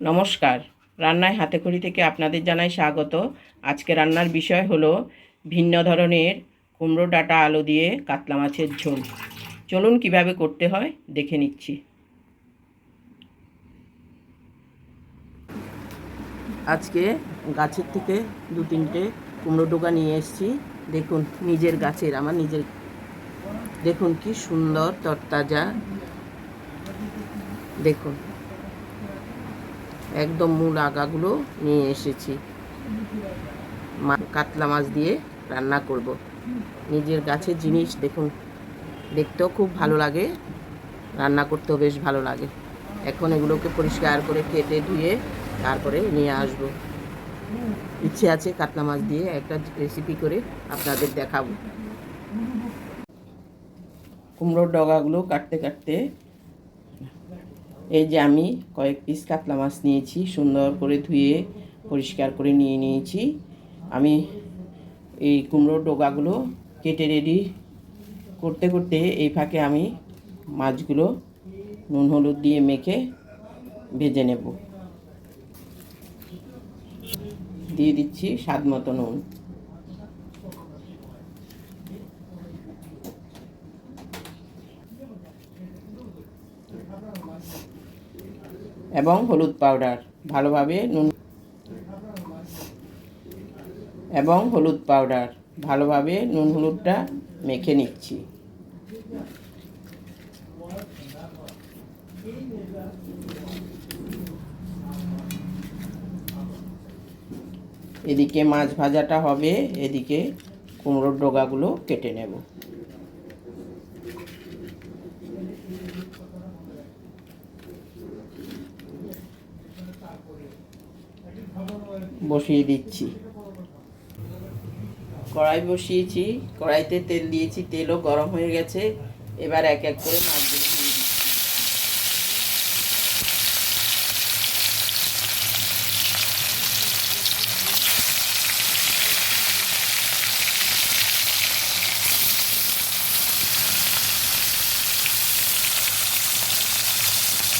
নমস্কার। রান্নায় হাতেখড়ি থেকে আপনাদের জানাই স্বাগত। আজকে রান্নার বিষয় হলো ভিন্ন ধরনের কুমড়ো ডাঁটা আলু দিয়ে কাতলা মাছের ঝোল। চলুন কীভাবে করতে হয় দেখে নিচ্ছি। আজকে গাছের থেকে দু তিনটে কুমড়ো ডোকা নিয়ে এসেছি। দেখুন, নিজের গাছের, আমার নিজের। দেখুন কি সুন্দর তরতাজা। দেখুন। একদম মূল আগাগুলো নিয়ে এসেছি। কাতলা মাছ দিয়ে রান্না করব। নিজের গাছের জিনিস দেখুন, দেখতেও খুব ভালো লাগে, রান্না করতেও বেশ ভালো লাগে। এখন এগুলোকে পরিষ্কার করে কেটে ধুয়ে তারপরে নিয়ে আসব। ইচ্ছে আছে কাতলা মাছ দিয়ে একটা রেসিপি করে আপনাদের দেখাবো। কুমড়োর ডগাগুলো কাটতে কাটতে এই যে আমি কয়েক পিস কাতলা মাছ নিয়েছি, সুন্দর করে ধুয়ে পরিষ্কার করে নিয়ে নিয়েছি। আমি এই কুমড়োর ডোগাগুলো কেটে রেডি করতে করতে এই ফাঁকে আমি মাছগুলো নুন হলুদ দিয়ে মেখে ভেজে নেব। দিয়ে দিচ্ছি স্বাদ মতো নুন। এবং হলুদ পাউডার, ভালোভাবে নুন এবং হলুদ পাউডার, ভালোভাবে নুন হলুদটা মেখে নিচ্ছি। এদিকে মাছ ভাজাটা হবে, এদিকে কুমড়োর ডগাগুলো কেটে নেব। বসিয়ে দিচ্ছি। কড়াই বসিয়েছি, কড়াইতে তেল দিয়েছি, তেলও গরম হয়ে গেছে। এবার এক এক করে মাছগুলো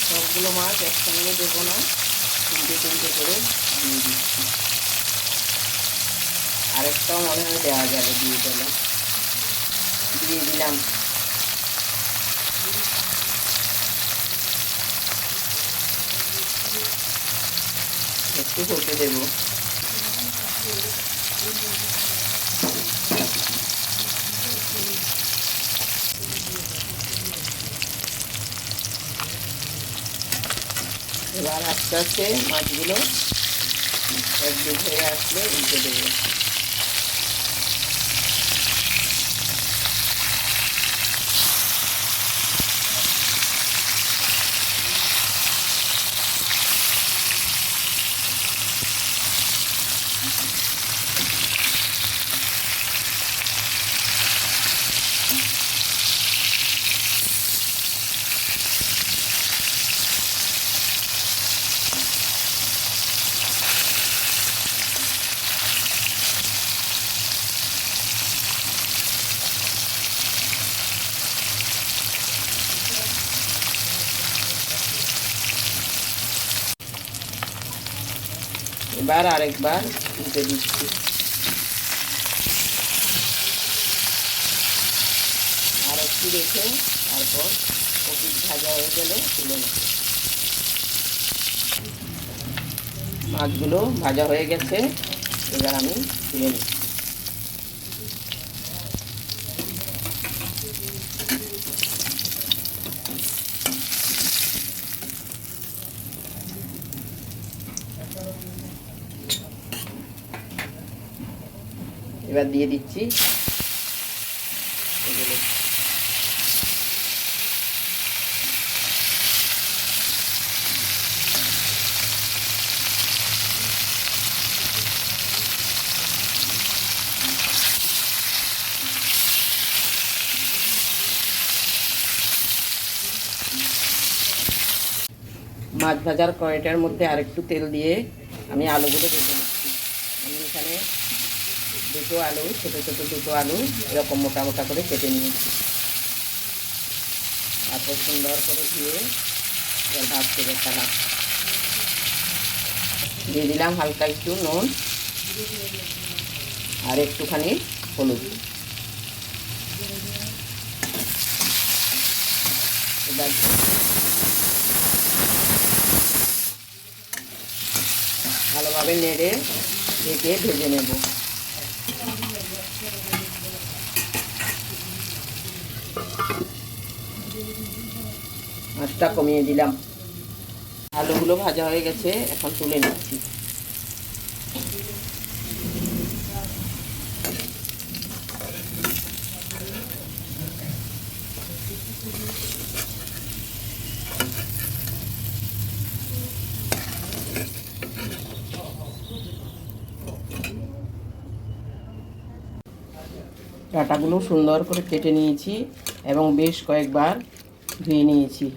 সবগুলো মাছ একসঙ্গে দেবো না, তিনটে তিনটে করে। দিয়ে দিচ্ছি আরেকটাও মনে হয় দেওয়া যাবে দিয়ে দিলাম। দিয়ে দিলাম। একটু হতে দেবো। এবার আস্তে আস্তে মাছগুলো একদিক হয়ে আসলে উল্টে দেবো এবার আরেকবার উল্টে দিচ্ছি। আর একটু রেখে তারপর কপির ভাজা হয়ে গেলে তুলে নেব। মাছগুলো ভাজা হয়ে গেছে, এবার আমি তুলে নিচ্ছি। এবার দিয়ে দিচ্ছি। মাছ ভাজার কড়াইটার মধ্যে আরেকটু তেল দিয়ে আমি আলুগুলো এখানে দুটো আলু, ছোটো ছোটো দুটো আলু, এরকম মোটা মোটা করে কেটে নিয়েছি। তারপর সুন্দর করে ধুয়ে এবার ভাজতে দেখালাম দিয়ে দিলাম হালকা একটু নুন আর একটুখানি হলুদ। এবার ভালোভাবে নেড়ে ঢেকে ভেজে নেব। মাছটা কমিয়ে দিলাম। আলুগুলো ভাজা হয়ে গেছে, এখন তুলে নিচ্ছি। ডাটাগুলো সুন্দর করে কেটে নিয়েছি। এবং বেশ কয়েকবার ধুয়ে নিয়েছি।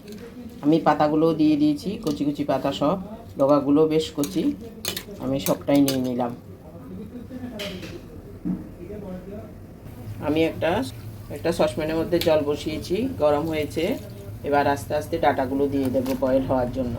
আমি পাতাগুলো দিয়ে দিয়েছি, কচি কচি পাতা সব। ডগাগুলো বেশ কচি। আমি সবটাই নিয়ে নিলাম। আমি একটা একটা সসপ্যানের মধ্যে জল বসিয়েছি, গরম হয়েছে। এবার আস্তে আস্তে ডাটাগুলো দিয়ে দেবো বয়েল হওয়ার জন্য।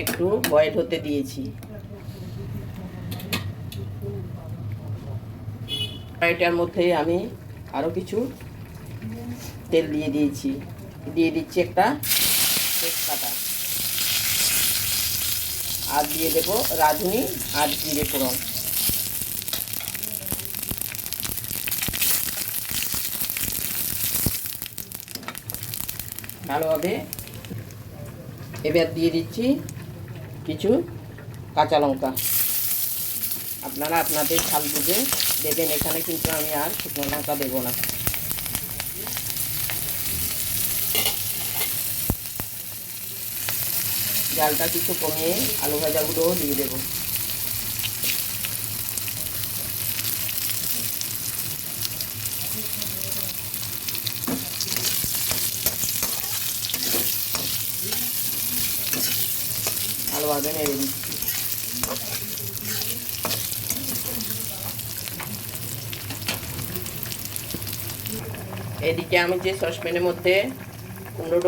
একটু বয়েল হতে দিয়েছি। এটার মধ্যে আমি আরও কিছু তেল দিয়ে দিয়েছি। দিয়ে দিচ্ছি একটা তেজপাতা আর দিয়ে দেবো রাঁধুনি আর জিরে ফোড়ন। ভালোভাবে এবার দিয়ে দিচ্ছি কিছু কাঁচা লঙ্কা। আপনারা আপনাদের ঝাল বুঝে দেবেন, এখানে কিন্তু আমি আর শুকনো লঙ্কা দেবো না। জালটা কিছু কমিয়ে আলু ভাজাগুলোও দিয়ে দেবো। ভালোভাবে নেড়ে দিচ্ছি এদিকে আমি যে সসপ্যানের মধ্যে কুমড়ো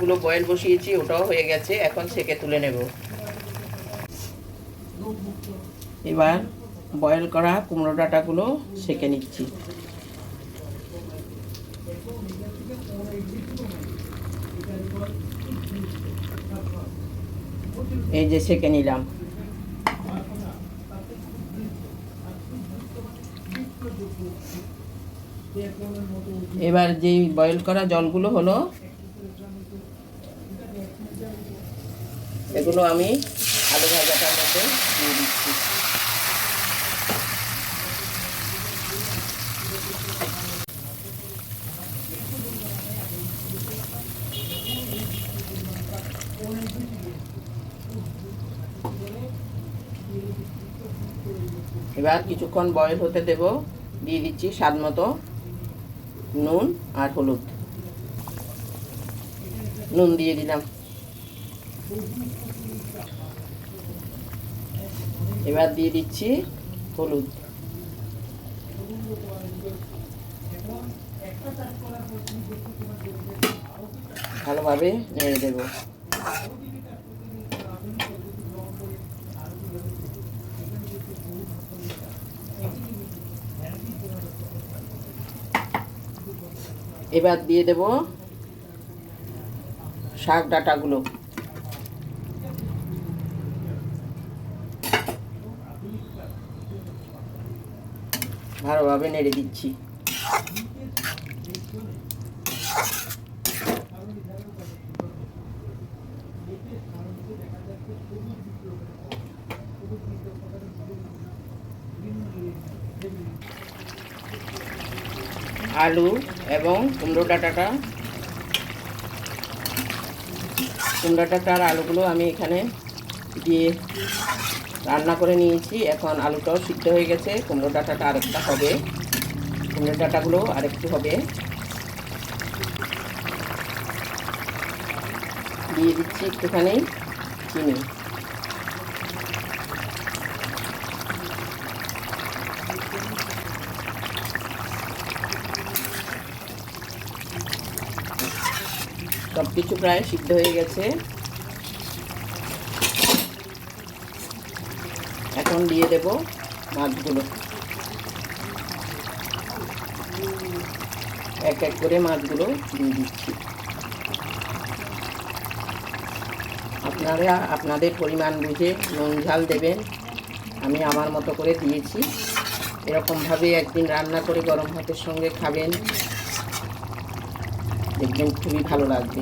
টোকাগুলো বয়েল বসিয়েছি, ওটাও হয়ে গেছে। এখন সেকে তুলে নেব। এবার বয়েল করা কুমড়ো ডাঁটাগুলো সেকে নিচ্ছি। এই যে সেকে নিলাম। এবার যেই বয়েল করা জলগুলো হলো এগুলো আমি আলু ভাজাটার মধ্যে দিয়ে দিচ্ছি। এবার কিছুক্ষণ বয়েল হতে দেব। দিয়ে দিচ্ছি স্বাদ মতো নুন আর হলুদ। নুন দিয়ে দিলাম। এবার দিয়ে দিচ্ছি হলুদ। ভালোভাবে নেড়ে দেবো। এবার দিয়ে দেব শাক ডাটাগুলো। ভালোভাবে নেড়ে দিচ্ছি। আলু এবং কুমড়ো ডাঁটাটা। কুমড়ো ডাঁটা আর আলুগুলো আমি এখানে দিয়ে রান্না করে নিয়েছি। এখন আলুটাও সিদ্ধ হয়ে গেছে। কুমড়ো ডাঁটাটা আরেকটা হবে। কুমড়ো ডাঁটাগুলো আরেকটু হবে। দিয়ে দিচ্ছি একটুখানি চিনি। সব কিছু প্রায় সিদ্ধ হয়ে গেছে। এখন দিয়ে দেব মাছগুলো। এক এক করে মাছগুলো দিয়ে দিচ্ছি। আপনারা, আপনাদের পরিমাণ বুঝে নুন ঝাল দেবেন। আমি আমার মতো করে দিয়েছি। এরকমভাবে একদিন রান্না করে গরম ভাতের সঙ্গে খাবেন। দেখবেন খুবই ভালো লাগবে।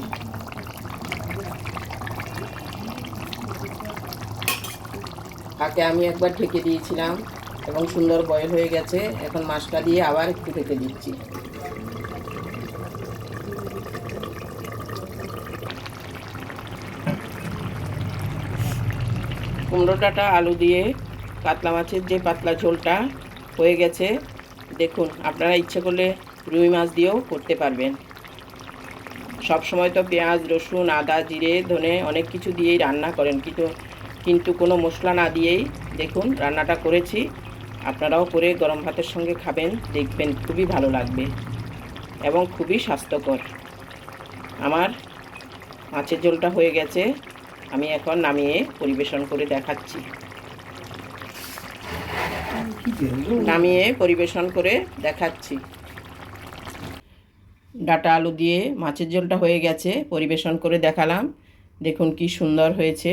আগে আমি একবার ঢেকে দিয়েছিলাম এবং সুন্দর বয়েল হয়ে গেছে। এখন মাছটা দিয়ে আবার একটু ঢেকে দিচ্ছি। কুমড়ো ডাঁটা আলু দিয়ে কাতলা মাছের যে পাতলা ঝোলটা হয়ে গেছে, দেখুন, আপনারা ইচ্ছে করলে রুই মাছ দিয়েও করতে পারবেন। সব সময় তো পেঁয়াজ, রসুন, আদা, জিরে, ধনে অনেক কিছু দিয়েই রান্না করেন, কিন্তু কিন্তু কোনো মশলা না দিয়েই দেখুন রান্নাটা করেছি। আপনারাও করে গরম ভাতের সঙ্গে খাবেন, দেখবেন খুবই ভালো লাগবে এবং খুবই স্বাস্থ্যকর। আমার মাছের ঝোলটা হয়ে গেছে, আমি এখন নামিয়ে পরিবেশন করে দেখাচ্ছি। নামিয়ে পরিবেশন করে দেখাচ্ছি। ডাটা আলু দিয়ে মাছের ঝোলটা হয়ে গেছে, পরিবেশন করে দেখালাম। দেখুন কি সুন্দর হয়েছে।